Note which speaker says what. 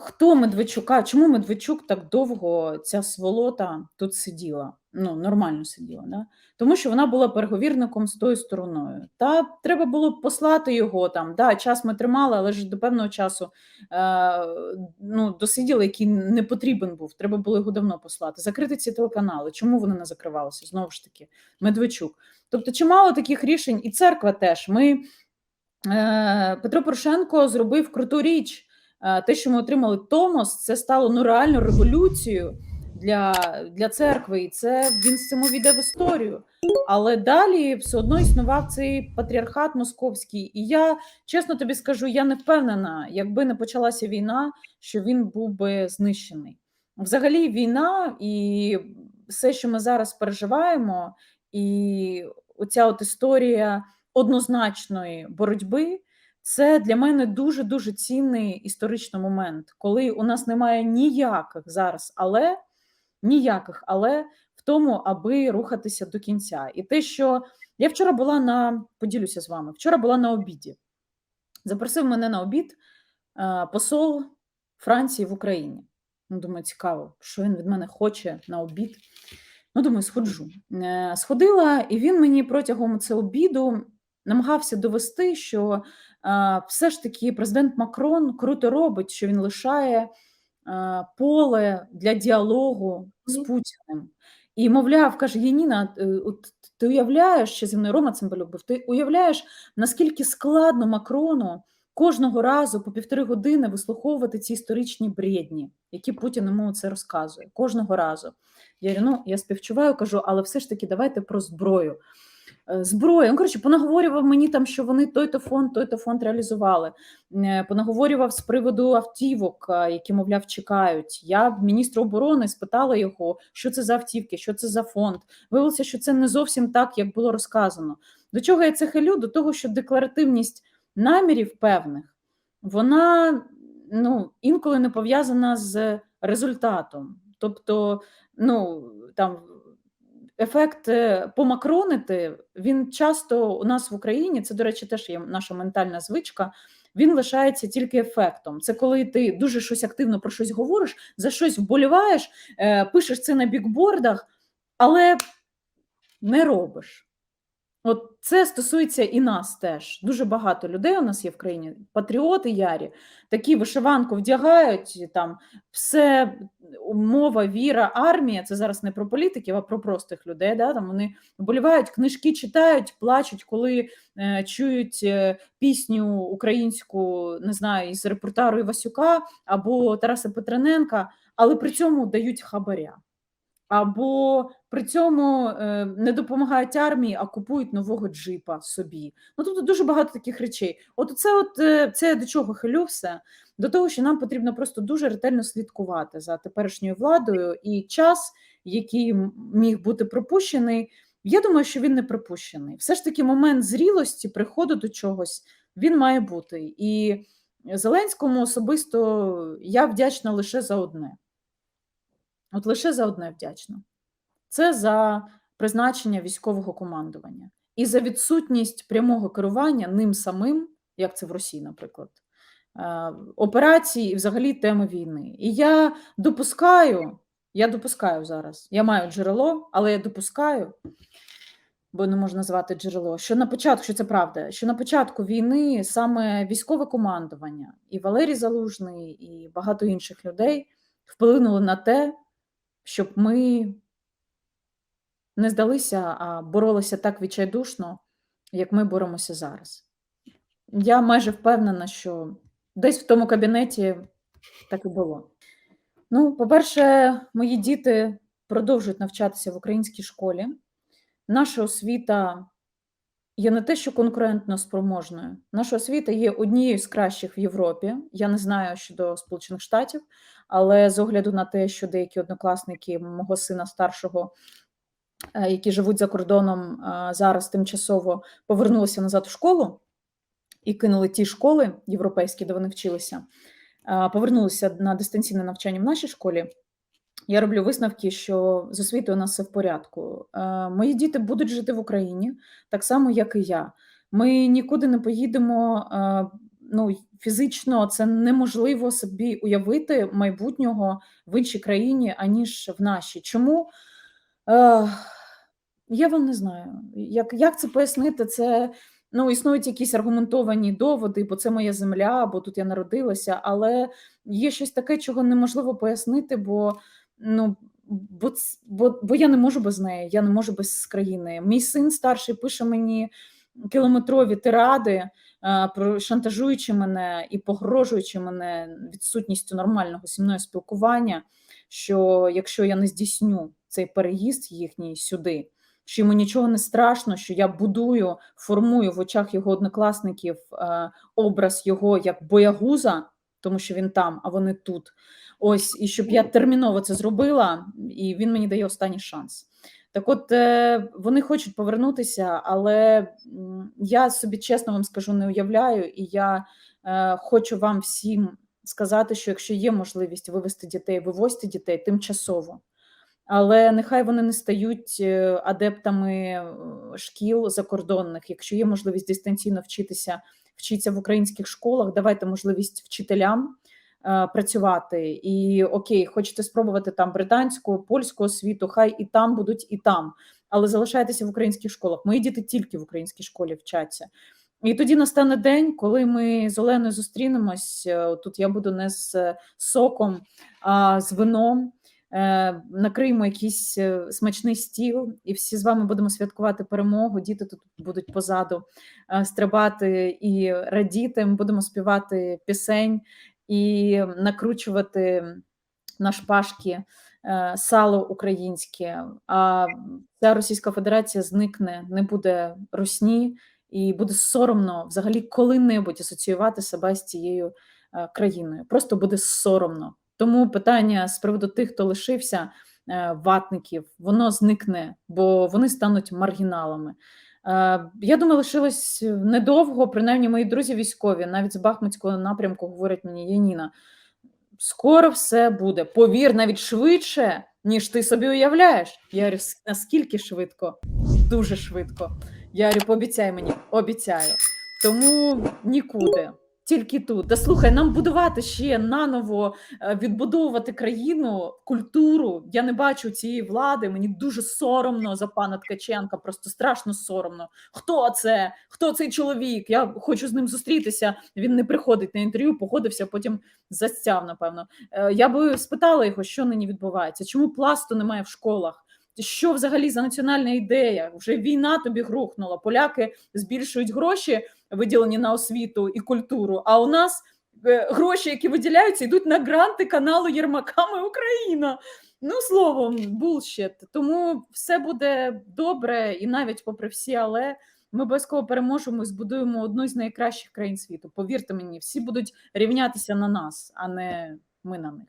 Speaker 1: хто Медведчука, чому Медведчук так довго ця сволота тут сиділа? Ну, нормально сиділа, да? тому що вона була переговірником з тою стороною. Та треба було послати його там. Да, час ми тримали, але ж до певного часу е, ну, досиділи, який не потрібен був. Треба було його давно послати. Закрити ці телеканали. Чому вони не закривалися? Знову ж таки, Медведчук. Тобто, чимало таких рішень, і церква теж. Ми е, Петро Порошенко зробив круту річ. Е, те, що ми отримали Томос, це стало ну реально революцією для для церкви, і це він з цим увійде в історію. Але далі все одно існував цей патріархат московський. І я чесно тобі скажу, я не впевнена, якби не почалася війна, що він був би знищений. Взагалі, війна і все, що ми зараз переживаємо, і оця от історія однозначної боротьби. Це для мене дуже дуже цінний історичний момент, коли у нас немає ніяких зараз, але ніяких але в тому, аби рухатися до кінця. І те, що я вчора була на поділюся з вами, вчора була на обіді. Запросив мене на обід е, посол Франції в Україні. Ну, Думаю, цікаво, що він від мене хоче на обід. Ну, думаю, сходжу. Е, сходила, і він мені протягом цього обіду намагався довести, що все ж таки президент Макрон круто робить, що він лишає поле для діалогу з Путіним. І, мовляв, каже Яніна, е, от ти уявляєш, що зі мною Рома Цимбалюк був, ти уявляєш, наскільки складно Макрону кожного разу по півтори години вислуховувати ці історичні бредні, які Путін йому це розказує. Кожного разу. Я говорю, ну, я співчуваю, кажу, але все ж таки давайте про зброю. Е, зброя. Ну, коротше, понаговорював мені там, що вони той-то фонд, той-то фонд реалізували. Е, понаговорював з приводу автівок, е, які, мовляв, чекають. Я міністра оборони спитала його, що це за автівки, що це за фонд. Виявилося, що це не зовсім так, як було розказано. До чого я це хилю? До того, що декларативність намірів певних, вона ну, інколи не пов'язана з результатом. Тобто, ну там ефект е, помакронити, він часто у нас в Україні, це, до речі, теж є наша ментальна звичка. Він лишається тільки ефектом. Це коли ти дуже щось активно про щось говориш, за щось вболіваєш, е, пишеш це на бікбордах, але не робиш. От це стосується і нас теж. Дуже багато людей у нас є в країні, патріоти ярі, такі вишиванку вдягають, там все мова, віра, армія. Це зараз не про політиків, а про простих людей. Да? Там Вони вболівають, книжки читають, плачуть, коли е, чують е, пісню українську, не знаю, із репортару Івасюка або Тараса Петрененка, але при цьому дають хабаря або при цьому е, не допомагають армії, а купують нового джипа собі. Ну тобто дуже багато таких речей. От це, от е, це до чого хилю все? До того, що нам потрібно просто дуже ретельно слідкувати за теперішньою владою і час, який міг бути пропущений. Я думаю, що він не пропущений. Все ж таки, момент зрілості, приходу до чогось він має бути. І Зеленському особисто я вдячна лише за одне. От лише за одне вдячна. Це за призначення військового командування і за відсутність прямого керування ним самим, як це в Росії, наприклад, е, операції і взагалі теми війни. І я допускаю, я допускаю зараз, я маю джерело, але я допускаю, бо не можна назвати джерело, що на початку, що це правда, що на початку війни саме військове командування і Валерій Залужний, і багато інших людей вплинули на те щоб ми не здалися, а боролися так відчайдушно, як ми боремося зараз. Я майже впевнена, що десь в тому кабінеті так і було. Ну, по-перше, мої діти продовжують навчатися в українській школі. Наша освіта є не те, що конкурентно спроможною. Наша освіта є однією з кращих в Європі. Я не знаю щодо Сполучених Штатів, але з огляду на те, що деякі однокласники мого сина старшого, е, які живуть за кордоном, е, зараз тимчасово повернулися назад в школу і кинули ті школи європейські, де вони вчилися, е, повернулися на дистанційне навчання в нашій школі. Я роблю висновки, що з освітою у нас все в порядку. Мої діти будуть жити в Україні так само, як і я. Ми нікуди не поїдемо ну, фізично це неможливо собі уявити майбутнього в іншій країні, аніж в нашій. Чому? Е, я вам не знаю, як як це пояснити? Це ну, існують якісь аргументовані доводи, бо це моя земля, бо тут я народилася, але є щось таке, чого неможливо пояснити, бо ну, бо, бо, бо я не можу без неї, я не можу без країни. Мій син старший пише мені кілометрові тиради, про шантажуючи мене і погрожуючи мене відсутністю нормального зі мною спілкування. Що якщо я не здійсню цей переїзд їхній сюди, що йому нічого не страшно, що я будую, формую в очах його однокласників е, образ його як боягуза, тому що він там, а вони тут. Ось, і щоб я терміново це зробила, і він мені дає останній шанс. Так, от е, вони хочуть повернутися, але я собі чесно вам скажу, не уявляю, і я е, хочу вам всім сказати, що якщо є можливість вивести дітей, вивозьте дітей тимчасово. Але нехай вони не стають е, адептами шкіл закордонних. Якщо є можливість дистанційно вчитися, вчитися в українських школах, давайте можливість вчителям е, працювати. І окей, хочете спробувати там британську, польську освіту, хай і там будуть, і там, але залишайтеся в українських школах. Мої діти тільки в українській школі вчаться. І тоді настане день, коли ми з Оленою зустрінемось. Тут я буду не з соком, а з вином. Е, накриємо якийсь е, смачний стіл, і всі з вами будемо святкувати перемогу. Діти тут будуть позаду е, стрибати і радіти. Ми будемо співати пісень і накручувати на шпажки сало українське. А ця Російська Федерація зникне, не буде русні, і буде соромно взагалі коли-небудь асоціювати себе з цією країною. Просто буде соромно. Тому питання з приводу тих, хто лишився е, ватників, воно зникне, бо вони стануть маргіналами. Е, я думаю, лишилось недовго, принаймні мої друзі військові, навіть з Бахмутського напрямку говорять мені Яніна. Скоро все буде. Повір, навіть швидше, ніж ти собі уявляєш. Я говорю, наскільки швидко? Дуже швидко. Я говорю, пообіцяй мені, обіцяю. Тому нікуди тільки тут. Та слухай, нам будувати ще наново е, відбудовувати країну, культуру. Я не бачу цієї влади. Мені дуже соромно за пана Ткаченка, просто страшно соромно. Хто це? Хто цей чоловік? Я хочу з ним зустрітися. Він не приходить на інтерв'ю, походився, потім застяв. Напевно, е, я би спитала його, що нині відбувається, чому пласту немає в школах. Що взагалі за національна ідея? Вже війна тобі грухнула. Поляки збільшують гроші, виділені на освіту і культуру. А у нас е, гроші, які виділяються, йдуть на гранти каналу Єрмаками Україна. Ну, словом, булщит. Тому все буде добре, і навіть попри всі, але ми обов'язково переможемо і збудуємо одну з найкращих країн світу. Повірте мені, всі будуть рівнятися на нас, а не ми на них.